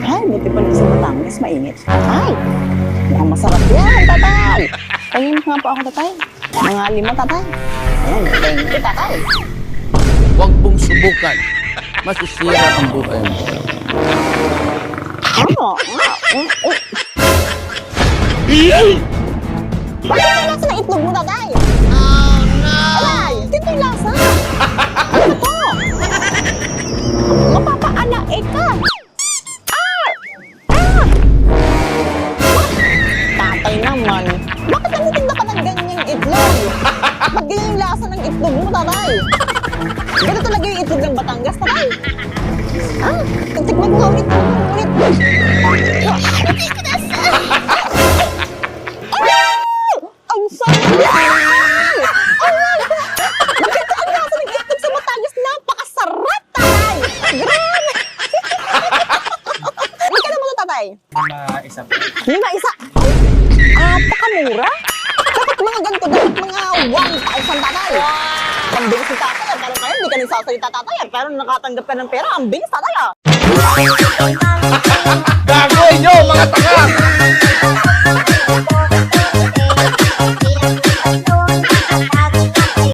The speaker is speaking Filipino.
Ay, buti pa rin sa Batangas, mainit. Tatay, mukhang masarap yan, tatay. Pahingin nga po ako, tatay. Mga lima, tatay. Ayan, thank you, tatay. Huwag mong subukan. Masisira ang buhay mo. Ano? Bakit yung lasa ng itlog mo, tatay? Naman. Bakit nagtitinda ka ng ganyang itlog? Ba't ganyan yung lasa ng itlog mo, tatay? Ganito talaga yung itlog ng Batangas, tatay. Ah, tigtikman ko ulit. Ulit. Ah! Ang sarap! Bakit ang lasa ng itlog sa Batangas? Napakasarap, tatay! Grabe! Magkano mo to, tatay? Mga isa po. Lima isa. Napakamura. Dapat mga ganito, dapat mga 1,000 tatay. Ang bilis ni tatay. ah. Pero ngayon, hindi ka nagsasalita tatay. ah. Pero nakatanggap ka ng pera, ang bilis tatay. ah. Gago nyo, mga tanga!